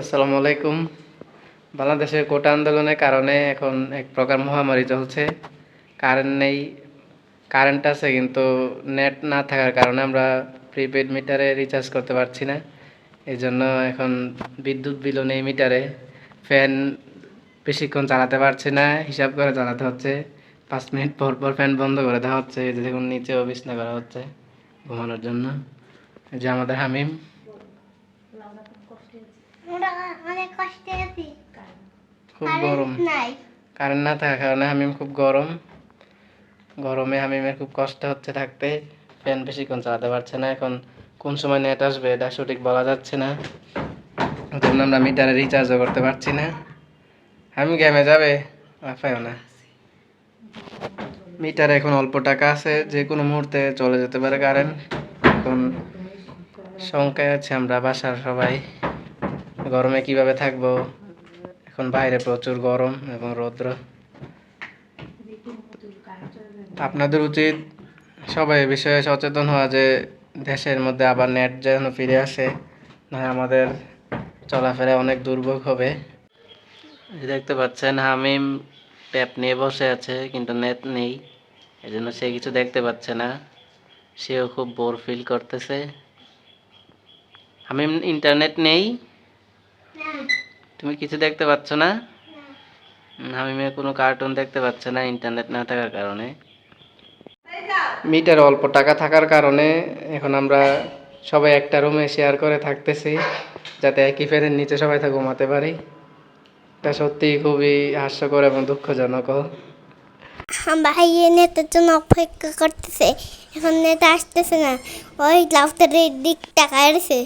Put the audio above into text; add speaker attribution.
Speaker 1: আসসালামু আলাইকুম বাংলাদেশের কোটা আন্দোলনের কারণে এখন এক প্রকার মহামারী চলছে। কারেন্ট নেই, কারেন্ট আছে কিন্তু নেট না থাকার কারণে আমরা প্রিপেড মিটারে রিচার্জ করতে পারছি না। এই জন্য এখন বিদ্যুৎ বিলও নেই মিটারে ফ্যান বেশিক্ষণ চালাতে পারছি না, হিসাব করে চালাতে হচ্ছে। পাঁচ মিনিট পর পর ফ্যান বন্ধ করে দেওয়া হচ্ছে। দেখুন, নিচেও বিছনা করা হচ্ছে ঘুমানোর জন্য। এই যে আমাদের হামিম।
Speaker 2: আমরা অনেক কষ্টে আছি।
Speaker 1: খুব গরম।
Speaker 2: কারেন্ট নাই।
Speaker 1: কারেন্ট না থাকার কারণে হামিম খুব গরম। গরমে হামিমের খুব কষ্ট হচ্ছে থাকতে। ফ্যান বেশিক্ষণ চালাতে পারছে না। এখন কোন সময় নেট আসবে এটা সঠিক বলা যাচ্ছে না। জন্য আমরা মিটারে রিচার্জও করতে পারছি না। আমি গেমে যাবে? পাইও না। মিটারে এখন অল্প টাকা আছে। যে কোনো মুহূর্তে চলে যেতে পারে কারেন্ট এখন শঙ্কায় আছে আমরা, বাসার সবাই। গরমে কীভাবে থাকব? এখন বাইরে প্রচুর গরম এবং রৌদ্র। আপনাদের উচিত সবাই বিষয়ে সচেতন হওয়া যে, দেশের মধ্যে আবার নেট যেন ফিরে আসে না আমাদের চলাফেরা অনেক দুর্ভোগ হবে। দেখতে পাচ্ছেন, হামিম ট্যাপ নিয়ে বসে আছে, কিন্তু নেট নেই। এই জন্য সে কিছু দেখতে পাচ্ছে না। সেও খুব বোর ফিল করতেছে। হামিম ইন্টারনেট নেই। তুমি কিছু দেখতে পাচ্ছ না? আমি মেয়ে কোনো কার্টুন দেখতে পাচ্ছে না ইন্টারনেট না থাকার কারণে। মিটার অল্প টাকা থাকার কারণে এখন আমরা সবাই একটা রুমে শেয়ার করে থাকতেছি যাতে একই ফ্যানের নিচে সবাই তা ঘুমাতে পারি। এটা সত্যি খুবই হাস্যকর এবং দুঃখজনক।
Speaker 2: ভাই নেতার জন্য অপেক্ষা করতেছে। এখন নেতা আসতেছে না। ওই লাউটারের দিক টাকা আসছে